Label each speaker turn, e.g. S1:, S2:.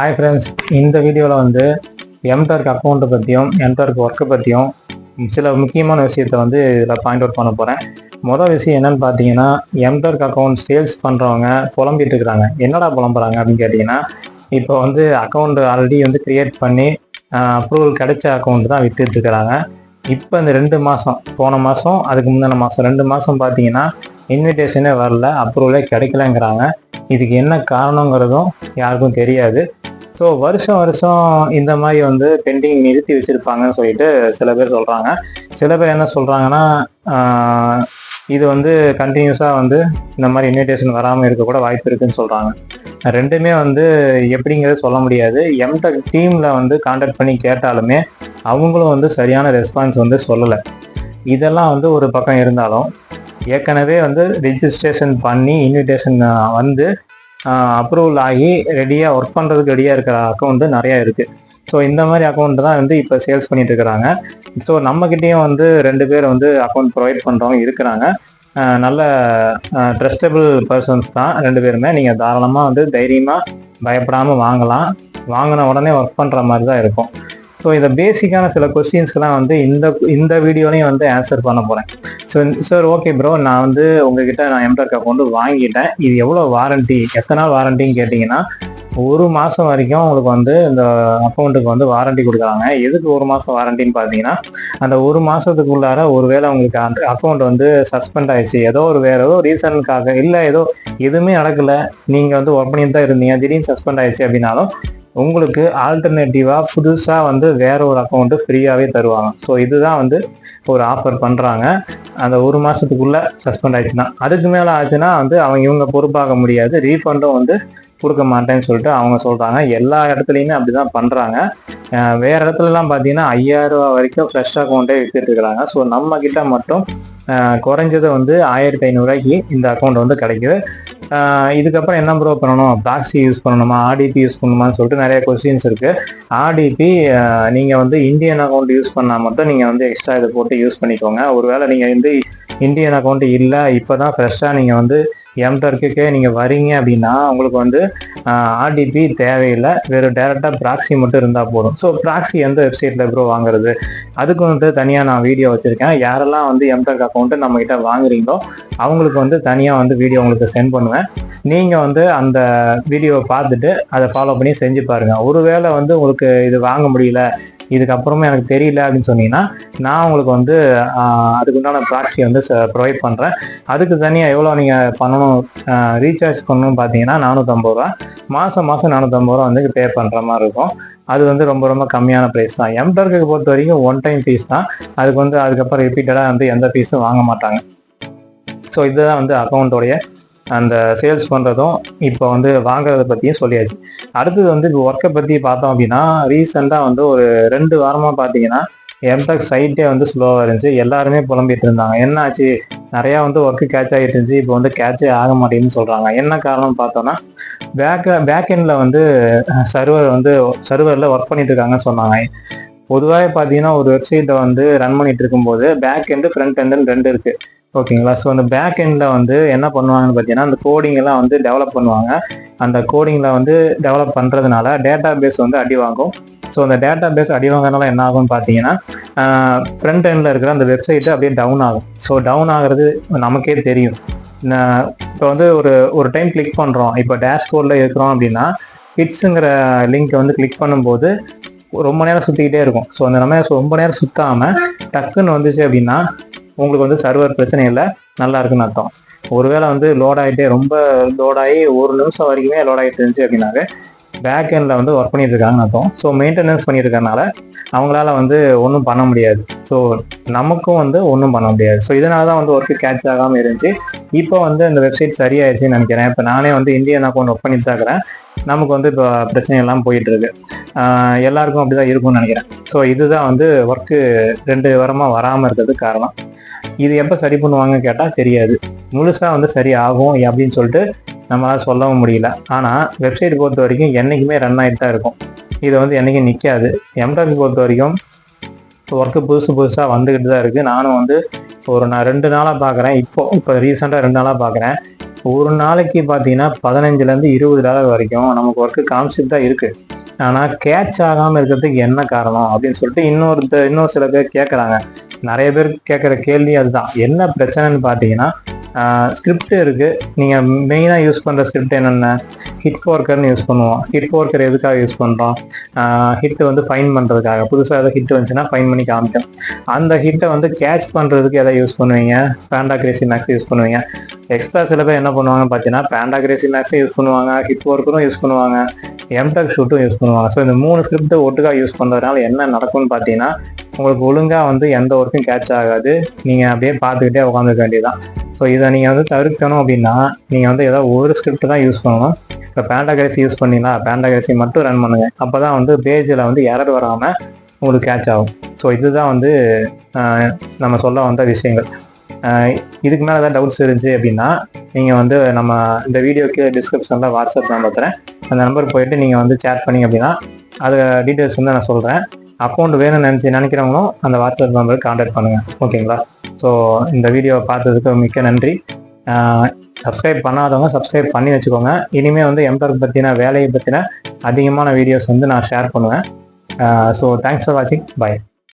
S1: Hi friends இந்த வீடியோவில் வந்து எம்டர்க் அக்கௌண்ட்டை பற்றியும் எம்டர்க் ஒர்க்கை பற்றியும் சில முக்கியமான விஷயத்தை வந்து இதில் பாயிண்ட் அவுட் பண்ண போகிறேன் மொதல் விஷயம் என்னன்னு பார்த்தீங்கன்னா எம்டர்க் அக்கௌண்ட் சேல்ஸ் பண்ணுறவங்க புலம்பிகிட்டு இருக்கிறாங்க என்னடா புலம்புறாங்க அப்படின்னு கேட்டிங்கன்னா இப்போ வந்து அக்கௌண்ட் ஆல்ரெடி வந்து க்ரியேட் பண்ணி அப்ரூவல் கிடைச்ச அக்கௌண்ட் தான் விற்றுட்டுருக்கிறாங்க இப்போ இந்த ரெண்டு மாதம் போன மாதம் அதுக்கு முந்தின மாதம் ரெண்டு மாதம் பார்த்தீங்கன்னா இன்விடேஷனே வரல அப்ரூவலே கிடைக்கலங்கிறாங்க. இதுக்கு என்ன காரணங்கிறதும் யாருக்கும் தெரியாது. ஸோ வருஷம் வருஷம் இந்த மாதிரி வந்து பெண்டிங் நிறுத்தி வச்சுருப்பாங்கன்னு சொல்லிட்டு சில பேர் சொல்கிறாங்க சில பேர் என்ன சொல்கிறாங்கன்னா இது வந்து கண்டினியூஸாக வந்து இந்த மாதிரி இன்விடேஷன் வராமல் இருக்க கூட வாய்ப்பு இருக்குன்னு சொல்கிறாங்க ரெண்டுமே வந்து எப்படிங்கிறது சொல்ல முடியாது. எம்டெக் டீமில் வந்து காண்டாக்ட் பண்ணி கேட்டாலுமே அவங்களும் வந்து சரியான ரெஸ்பான்ஸ் வந்து சொல்லலை. இதெல்லாம் வந்து ஒரு பக்கம் இருந்தாலும் ஏற்கனவே வந்து ரிஜிஸ்ட்ரேஷன் பண்ணி இன்விடேஷன் வந்து அப்ரூவல் ஆகி ரெடியாக ஒர்க் பண்ணுறதுக்கு ரெடியாக இருக்கிற அக்கௌண்ட்டு நிறையா இருக்குது ஸோ இந்த மாதிரி அக்கௌண்ட் தான் வந்து இப்போ சேல்ஸ் பண்ணிட்டு இருக்கிறாங்க. ஸோ நம்மக்கிட்டேயும் வந்து ரெண்டு பேர் வந்து அக்கௌண்ட் ப்ரொவைட் பண்ணுறவங்க இருக்கிறாங்க. நல்ல ட்ரஸ்டபிள் பர்சன்ஸ் தான் ரெண்டு பேருமே. நீங்கள் தாராளமாக வந்து தைரியமாக பயப்படாமல் வாங்கலாம். வாங்கின உடனே ஒர்க் பண்ணுற மாதிரி தான் இருக்கும். ஸோ இதை பேசிக்கான சில கொஸ்டின்ஸ்க்கெலாம் வந்து இந்த இந்த வீடியோலையும் வந்து ஆன்சர் பண்ண போகிறேன் ஸோ சார் ஓகே ப்ரோ நான் வந்து உங்ககிட்ட நான் எம்டர்க் அக்கௌண்ட் வாங்கிட்டேன். இது எவ்வளோ வாரண்டி எத்தனை நாள் வாரண்டின்னு கேட்டிங்கன்னா ஒரு மாதம் வரைக்கும் உங்களுக்கு வந்து இந்த அக்கௌண்ட்டுக்கு வந்து வாரண்டி கொடுக்குறாங்க. எதுக்கு ஒரு மாதம் வாரண்டின்னு பார்த்தீங்கன்னா அந்த ஒரு மாதத்துக்குள்ளார ஒருவேளை உங்களுக்கு அந்த அக்கௌண்ட் வந்து சஸ்பெண்ட் ஆயிடுச்சு. ஏதோ ஒரு வேற ஏதோ ரீசனுக்காக இல்லை ஏதோ எதுவுமே நடக்கல. நீங்கள் வந்து ஒர்க் பண்ணிட்டு தான் இருந்தீங்க. திடீர்னு சஸ்பெண்ட் ஆயிடுச்சு அப்படின்னாலும் உங்களுக்கு ஆல்டர்னேட்டிவாக புதுசாக வந்து வேற ஒரு அக்கௌண்ட்டு ஃப்ரீயாகவே தருவாங்க. ஸோ இதுதான் வந்து ஒரு ஆஃபர் பண்ணுறாங்க அந்த ஒரு மாதத்துக்குள்ளே சஸ்பெண்ட் ஆயிடுச்சுன்னா. அதுக்கு மேலே ஆச்சுன்னா வந்து அவங்க இவங்க பொறுப்பாக முடியாது. ரீஃபண்டும் வந்து கொடுக்க மாட்டேன்னு சொல்லிட்டு அவங்க சொல்கிறாங்க எல்லா இடத்துலையுமே அப்படி தான் பண்ணுறாங்க வேறு இடத்துலலாம் பார்த்தீங்கன்னா ஐயாயிரம் ரூபா வரைக்கும் ஃப்ரெஷ் அக்கௌண்ட்டே வித்துட்டு இருக்கிறாங்க. ஸோ நம்ம கிட்ட மட்டும் குறைஞ்சது வந்து ஆயிரத்தி ஐநூறுரூவாய்க்கு இந்த அக்கௌண்ட் வந்து கிடைக்குது. இதுக்கப்புறம் என்ன ப்ரோ பண்ணணும்? ப்ராக்ஸி யூஸ் பண்ணணுமா? ஆர்டிபி யூஸ் பண்ணணுமான்னு சொல்லிட்டு நிறைய கொஸ்டின்ஸ் இருக்கு. ஆர்டிபி நீங்கள் வந்து இந்தியன் அக்கௌண்ட் யூஸ் பண்ணால் மட்டும் நீங்கள் வந்து எக்ஸ்ட்ரா இதை போட்டு யூஸ் பண்ணிக்கோங்க. ஒருவேளை நீங்கள் வந்து இந்தியன் அக்கௌண்ட் இல்லை இப்போ தான் ஃப்ரெஷ்ஷாக நீங்கள் வந்து எம்டர்க்குக்கே நீங்கள் வரீங்க அப்படின்னா உங்களுக்கு வந்து ஆர்டிபி தேவையில்லை. வெறும் டேரெக்டாக ப்ராக்ஸி மட்டும் இருந்தால் போதும். ஸோ ப்ராக்ஸி எந்த வெப்சைட்டில் ப்ரோ வாங்குறது? அதுக்கு வந்து தனியாக நான் வீடியோ வச்சுருக்கேன். யாரெல்லாம் வந்து எம்டர்க் அக்கௌண்ட்டு நம்மக்கிட்ட வாங்குறீங்களோ அவங்களுக்கு வந்து தனியாக வந்து வீடியோ உங்களுக்கு சென்ட் பண்ணுவேன். நீங்கள் வந்து அந்த வீடியோவை பார்த்துட்டு அதை ஃபாலோ பண்ணி செஞ்சு பாருங்கள் ஒருவேளை வந்து உங்களுக்கு இது வாங்க முடியல இதுக்கப்புறமும் எனக்கு தெரியல அப்படின்னு சொன்னீங்கன்னா நான் உங்களுக்கு வந்து அதுக்குண்டான ப்ராக்ஸி வந்து ப்ரொவைட் பண்ணுறேன் அதுக்கு தனியாக எவ்வளோ நீங்கள் பண்ணணும் ரீசார்ஜ் பண்ணணும் பார்த்தீங்கன்னா நானூற்றம்பது ரூபா. மாதம் மாதம் நானூற்றம்பது ரூபா வந்து பே பண்ணுற மாதிரி இருக்கும். அது வந்து ரொம்ப ரொம்ப கம்மியான ப்ரைஸ் தான். எம்டர்க்கு பொறுத்த வரைக்கும் ஒன் டைம் ஃபீஸ் தான். அதுக்கு வந்து அதுக்கப்புறம் ரிப்பீட்டடாக வந்து எந்த ஃபீஸும் வாங்க மாட்டாங்க. ஸோ இதுதான் வந்து அக்கௌண்ட்டோடைய அந்த சேல்ஸ் பண்ணுறதும் இப்போ வந்து வாங்குறத பற்றியும் சொல்லியாச்சு. அடுத்தது வந்து இப்போ ஒர்க்கை பற்றி பார்த்தோம் அப்படின்னா ரீசெண்டாக வந்து ஒரு ரெண்டு வாரமாக பார்த்தீங்கன்னா எம்டெக் சைட்டே வந்து ஸ்லோவாக இருந்துச்சு. எல்லாருமே புலம்பிட்டு இருந்தாங்க. என்னாச்சு? நிறையா வந்து ஒர்க்கு கேட்ச் ஆகிட்டு இருந்துச்சு. இப்போ வந்து கேட்சே ஆக மாட்டேங்குன்னு சொல்கிறாங்க என்ன காரணம் பார்த்தோன்னா பேக்க பேக் எண்டில் வந்து சர்வர் வந்து சர்வரில் ஒர்க் பண்ணிட்டு இருக்காங்கன்னு சொன்னாங்க. பொதுவாக பார்த்தீங்கன்னா ஒரு வெப்சைட்டை வந்து ரன் பண்ணிட்டு இருக்கும்போது பேக் எண்டு ஃப்ரண்ட் எண்டுன்னு ரெண்டு இருக்குது ஓகேங்களா? ஸோ அந்த பேக் எண்டில் வந்து என்ன பண்ணுவாங்கன்னு பார்த்தீங்கன்னா அந்த கோடிங்கெல்லாம் வந்து டெவலப் பண்ணுவாங்க. அந்த கோடிங்கில் வந்து டெவலப் பண்ணுறதுனால டேட்டா பேஸ் வந்து அடி வாங்கும். ஸோ அந்த டேட்டா பேஸ் அடி வாங்குறதுனால என்ன ஆகும்னு பார்த்தீங்கன்னா ஃப்ரண்ட் எண்டில் இருக்கிற அந்த வெப்சைட்டு அப்படியே டவுன் ஆகும். ஸோ டவுன் ஆகுறது நமக்கே தெரியும். இப்போ வந்து ஒரு ஒரு டைம் கிளிக் பண்ணுறோம் இப்போ டேஷ்போர்டில் இருக்கிறோம் அப்படின்னா கிட்ஸுங்கிற லிங்க்கை வந்து கிளிக் பண்ணும்போது ரொம்ப நேரம் சுற்றிக்கிட்டே இருக்கும். ஸோ அந்த நம்ம ரொம்ப நேரம் சுற்றாமல் டக்குன்னு வந்துச்சு அப்படின்னா உங்களுக்கு வந்து சர்வர் பிரச்சனை இல்லை நல்லா இருக்குன்னு அர்த்தம். ஒருவேளை வந்து லோட் ஆகிட்டே ரொம்ப லோட் ஆகி ஒரு நிமிஷம் வரைக்குமே லோட் ஆகிட்டு இருந்துச்சு அப்படின்னாக்க பேக் எண்டில் வந்து ஒர்க் பண்ணிட்டு இருக்காங்கன்னு அர்த்தம். ஸோ மெயின்டெனன்ஸ் பண்ணிட்டு அவங்களால வந்து ஒன்றும் பண்ண முடியாது. ஸோ நமக்கும் வந்து ஒன்றும் பண்ண முடியாது. ஸோ இதனால தான் வந்து ஒர்க்கு கேட்ச் ஆகாமல் இருந்துச்சு. இப்போ வந்து அந்த வெப்சைட் சரியாயிருச்சுன்னு நினைக்கிறேன். இப்போ நானே வந்து இந்தியன் அக்கௌண்ட் ஒர்க் பண்ணிட்டு தான் இருக்கிறேன். நமக்கு வந்து இப்போ பிரச்சனை எல்லாம் போயிட்டு இருக்கு எல்லாருக்கும் அப்படிதான் இருக்கும்னு நினைக்கிறேன். ஸோ இதுதான் வந்து ஒர்க்கு ரெண்டு வாரமாக வராமல் இருக்கிறதுக்கு காரணம். இது எப்போ சரி பண்ணுவாங்கன்னு கேட்டால் தெரியாது. முழுசாக வந்து சரி ஆகும் அப்படின்னு சொல்லிட்டு நம்மளால் சொல்லவும் முடியல. ஆனால் வெப்சைட் பொறுத்த வரைக்கும் என்றைக்குமே ரன் ஆகிட்டு தான் இருக்கும். இது வந்து என்றைக்கும் நிற்காது எம்டெக் பொறுத்த வரைக்கும் ஒர்க்கு புதுசு புதுசாக வந்துக்கிட்டு தான் இருக்குது நானும் வந்து ஒரு நான் ரெண்டு நாளாக பார்க்குறேன் இப்போ இப்போ ரீசெண்டாக ரெண்டு நாளாக பார்க்குறேன் ஒரு நாளைக்கு பார்த்தீங்கன்னா பதினஞ்சுலேருந்து இருபது டாலர் வரைக்கும் நமக்கு ஒர்க்கு காமிச்சிட்டு தான் இருக்குது ஆனால் கேட்ச் ஆகாமல் இருக்கிறதுக்கு என்ன காரணம் அப்படின்னு சொல்லிட்டு இன்னொருத்த இன்னொரு சில பேர் கேட்குறாங்க நிறைய பேர் கேட்குற கேள்வி அதுதான். என்ன பிரச்சனைன்னு பார்த்தீங்கன்னா ஸ்கிரிப்ட் இருக்குது நீங்கள் மெயினாக யூஸ் பண்ணுற ஸ்கிரிப்ட் என்னென்ன ஹிட் ஃபோர்க்கர்னு யூஸ் பண்ணுவோம். ஹிட் ஃபோர்க்கர் எதுக்காக யூஸ் பண்ணுறோம் ஹிட் வந்து ஃபைன் பண்ணுறதுக்காக புதுசாக எதாவது ஹிட் வந்துச்சுன்னா ஃபைன் பண்ணி காமிக்கும். அந்த ஹிட்டை வந்து கேட்ச் பண்ணுறதுக்கு எதை யூஸ் பண்ணுவீங்க? பேண்டா கிரேசி மேக்ஸ் யூஸ் பண்ணுவீங்க. எக்ஸ்ட்ரா சில பேர் என்ன பண்ணுவாங்க பார்த்தீங்கன்னா பேண்டா கிரேசி மேக்ஸும் யூஸ் பண்ணுவாங்க ஹிட் ஒர்க்கரும் யூஸ் பண்ணுவாங்க எம்டெக் ஷூட்டும் யூஸ் பண்ணுவாங்க. ஸோ இந்த மூணு ஸ்கிரிப்ட் ஒட்டுக்காக யூஸ் பண்ணுறதுனால என்ன நடக்கும்னு பார்த்தீங்கன்னா உங்களுக்கு ஒழுங்காக வந்து எந்த ஒர்க்கும் கேட்ச் ஆகாது. நீங்கள் அப்படியே பார்த்துக்கிட்டே உட்காந்துக்க வேண்டியதான் ஸோ இதை நீங்கள் வந்து தவிர்க்கணும் அப்படின்னா நீங்கள் வந்து ஏதாவது ஒரு ஸ்கிரிப்ட் தான் யூஸ் பண்ணணும். இப்போ பேண்டாகிரசி யூஸ் பண்ணிங்களா? பேண்டாகிரசி மட்டும் ரன் பண்ணுங்க. அப்போ தான் வந்து பேஜில் வந்து எரர் வராமல் உங்களுக்கு கேட்ச் ஆகும். ஸோ இதுதான் வந்து நம்ம சொல்ல வந்த விஷயங்கள். இதுக்கு மேலே ஏதாவது டவுட்ஸ் இருந்துச்சு அப்படின்னா நீங்கள் வந்து நம்ம இந்த வீடியோக்கு டிஸ்கிரிப்ஷனில் வாட்ஸ்அப் நம்பர் தரேன். அந்த நம்பர் போயிட்டு நீங்கள் வந்து சேட் பண்ணிங்க அப்படின்னா அது டீட்டெயில்ஸ் வந்து நான் சொல்கிறேன் அக்கௌண்ட் வேணும்னு நினச்சி நினைக்கிறவங்களும் அந்த வாட்ஸ்அப் நம்பருக்கு காண்டாக்ட் பண்ணுங்கள் ஓகேங்களா ஸோ இந்த வீடியோவை பார்த்ததுக்கு மிக்க நன்றி. சப்ஸ்கிரைப் பண்ணாதவங்க சப்ஸ்கிரைப் பண்ணி வச்சுக்கோங்க. இனிமேல் வந்து எம்டர்க் பற்றின வேலையை பற்றின அதிகமான வீடியோஸ் வந்து நான் ஷேர் பண்ணுவேன். ஸோ தேங்க்ஸ் ஃபார் வாட்சிங் பாய்